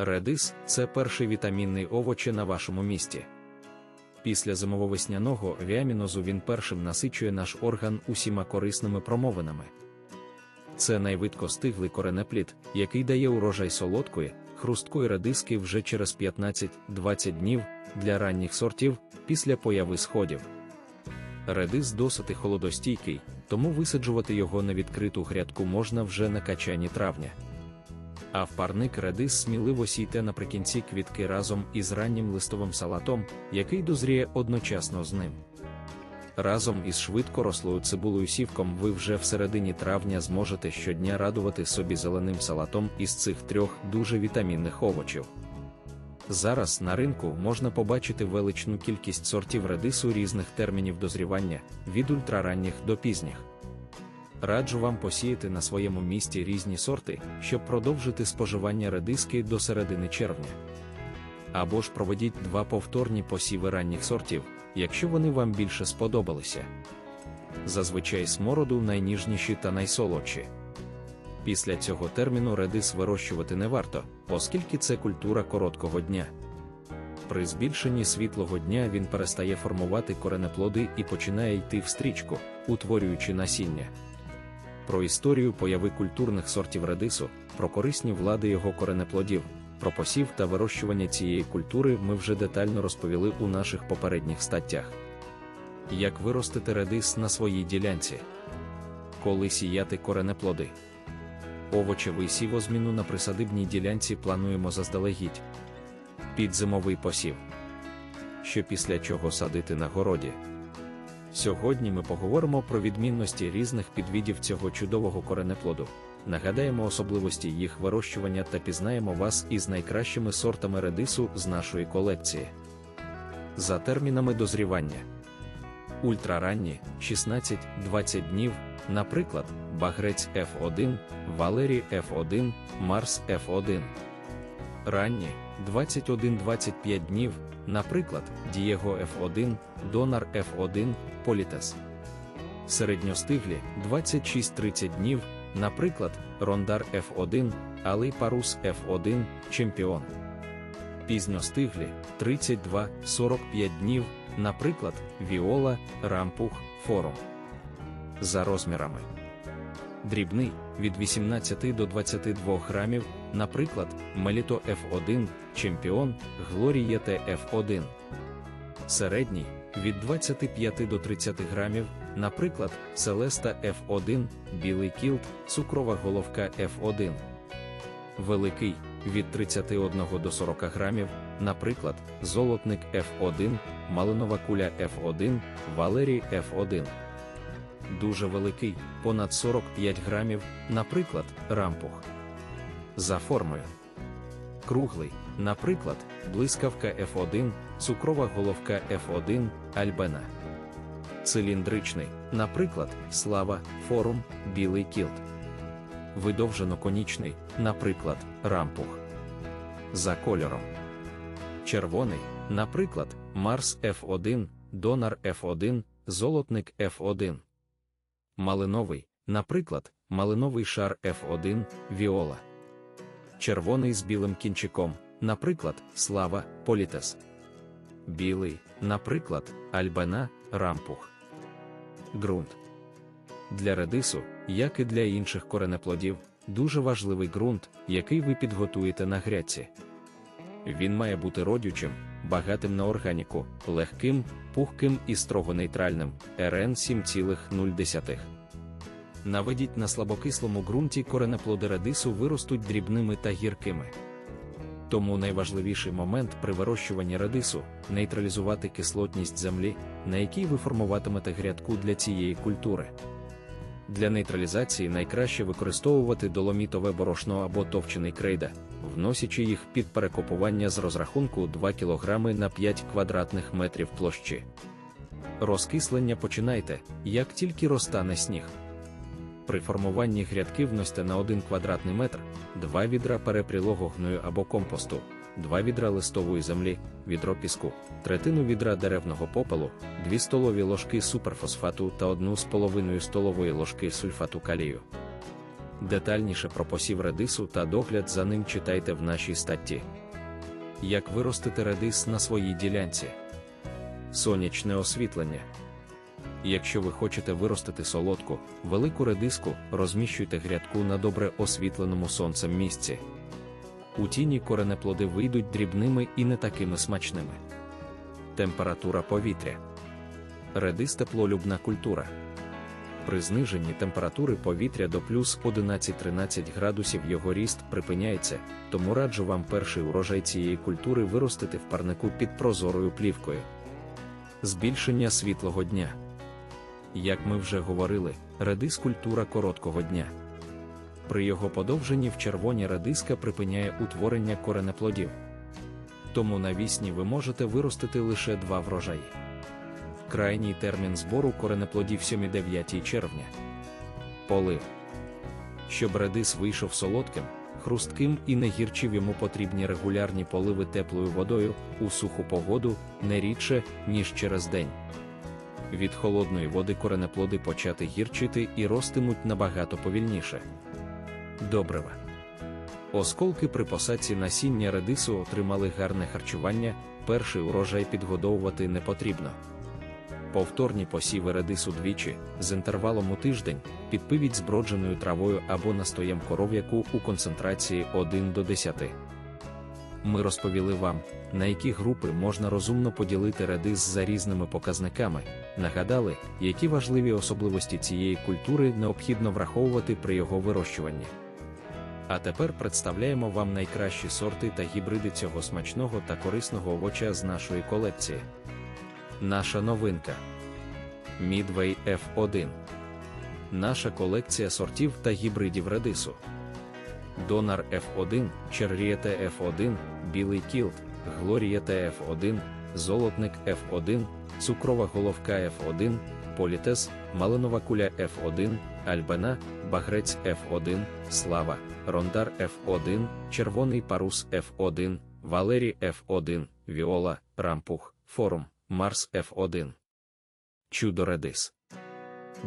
Редис це перший вітамінний овоч на вашому місті. Після зимово-весняного віамінозу він першим насичує наш орган усіма корисними промовинами. Це найвидкостиглий коренеплід, який дає урожай солодкої, хрусткої редиски вже через 15-20 днів для ранніх сортів після появи сходів. Редис досить холодостійкий, тому висаджувати його на відкриту грядку можна вже на качанні травня. А в парник редис сміливо сійте наприкінці квітки разом із раннім листовим салатом, який дозріє одночасно з ним. Разом із швидко рослою цибулею сівком ви вже в середині травня зможете щодня радувати собі зеленим салатом із цих трьох дуже вітамінних овочів. Зараз на ринку можна побачити величну кількість сортів редису різних термінів дозрівання від ультраранніх до пізніх. Раджу вам посіяти на своєму місці різні сорти, щоб продовжити споживання редиски до середини червня. Або ж проведіть два повторні посіви ранніх сортів, якщо вони вам більше сподобалися. Зазвичай смороду найніжніші та найсолодші. Після цього терміну редис вирощувати не варто, оскільки це культура короткого дня. При збільшенні світлого дня він перестає формувати коренеплоди і починає йти в стрічку, утворюючи насіння. Про історію появи культурних сортів редису, про корисні влади його коренеплодів, про посів та вирощування цієї культури ми вже детально розповіли у наших попередніх статтях. Як виростити редис на своїй ділянці, коли сіяти коренеплоди. Овочевий сівозміну на присадибній ділянці плануємо заздалегідь. Під зимовий посів. Що після чого садити на городі. Сьогодні ми поговоримо про відмінності різних підвідів цього чудового коренеплоду, нагадаємо особливості їх вирощування та пізнаємо вас із найкращими сортами редису з нашої колекції. За термінами дозрівання. Ультраранні 16-20 днів, наприклад, Багрець F1, Валерій F1, Марс F1. Ранні 21-25 днів, наприклад, Дієго F1, Донар F1, Політес. Середньостиглі 26-30 днів, наприклад, Рондар F1, Алей Парус F1, Чемпіон. Пізньостиглі 32-45 днів, наприклад, Віола, Рампух, Форум. За розмірами. Дрібний від 18 до 22 грамів, наприклад, Меліто F1, Чемпіон, Глорія F1. Середній від 25 до 30 грамів, наприклад, Селеста F1, Білий кілт, Цукрова головка F1. Великий від 31 до 40 грамів, наприклад, Золотник F1, Малинова куля F1, Валерій F1. Дуже великий, понад 45 грамів, наприклад, рампух. За формою. Круглий, наприклад, блискавка F1, цукрова головка F1, альбена. Циліндричний, наприклад, слава, форум, білий кілт. Видовжено-конічний, наприклад, рампух. За кольором. Червоний, наприклад, Марс F1, Донар F1, Золотник F1. Малиновий, наприклад, малиновий шар F1, Віола. Червоний з білим кінчиком, наприклад, Слава, Політес. Білий, наприклад, Альбана, Рампух. Ґрунт. Для редису, як і для інших коренеплодів, дуже важливий ґрунт, який ви підготуєте на грядці. Він має бути родючим, багатим на органіку, легким, пухким і строго нейтральним РН 7,0. Наведіть на слабокислому ґрунті коренеплоди редису виростуть дрібними та гіркими. Тому найважливіший момент при вирощуванні редису нейтралізувати кислотність землі, на якій ви формуватимете грядку для цієї культури. Для нейтралізації найкраще використовувати доломітове борошно або товчений крейда, вносячи їх під перекопування з розрахунку 2 кг на 5 квадратних метрів площі. Розкислення починайте, як тільки розтане сніг. При формуванні грядки вносьте на 1 квадратний метр, 2 відра перепрілого гною або компосту, 2 відра листової землі, відро піску, третину відра деревного попелу, 2 столові ложки суперфосфату та 1,5 столової ложки сульфату калію. Детальніше про посів редису та догляд за ним читайте в нашій статті. Як виростити редис на своїй ділянці? Сонячне освітлення. Якщо ви хочете виростити солодку, велику редиску, розміщуйте грядку на добре освітленому сонцем місці. У тіні коренеплоди вийдуть дрібними і не такими смачними. Температура повітря. Редис теплолюбна культура. При зниженні температури повітря до плюс 11-13 градусів його ріст припиняється, тому раджу вам перший урожай цієї культури виростити в парнику під прозорою плівкою. Збільшення світлого дня. Як ми вже говорили, редис культура короткого дня. При його подовженні в червоні редиска припиняє утворення коренеплодів. Тому навісні ви можете виростити лише два врожаї. Крайній термін збору коренеплодів 7-9 червня. Полив. Щоб редис вийшов солодким, хрустким і не гірчив йому потрібні регулярні поливи теплою водою у суху погоду не рідше, ніж через день. Від холодної води коренеплоди почати гірчити і ростимуть набагато повільніше. Добрива. Осколки при посадці насіння редису отримали гарне харчування, перший урожай підгодовувати не потрібно. Повторні посіви редису двічі, з інтервалом у тиждень, підпивіть збродженою травою або настоєм коров'яку у концентрації 1 до 10. Ми розповіли вам, на які групи можна розумно поділити редис за різними показниками, нагадали, які важливі особливості цієї культури необхідно враховувати при його вирощуванні. А тепер представляємо вам найкращі сорти та гібриди цього смачного та корисного овоча з нашої колекції. Наша новинка Midway F1. Наша колекція сортів та гібридів редису. Донар F1, Черрієте F1, Білий Кілт, Глорієте F1, Золотник F1, Цукрова головка F1, Політес, Малинова куля F1, Альбена, Багрець F1, Слава, Рондар F1, Червоний парус F1, Валерій F1, Віола, Рампух, Форум, Марс F1. Чудо Редис.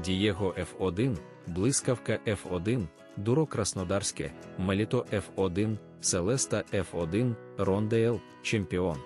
Дієго F1, Блискавка F1, Дуро Краснодарське, Меліто F1, Селеста F1, Рондейл, Чемпіон.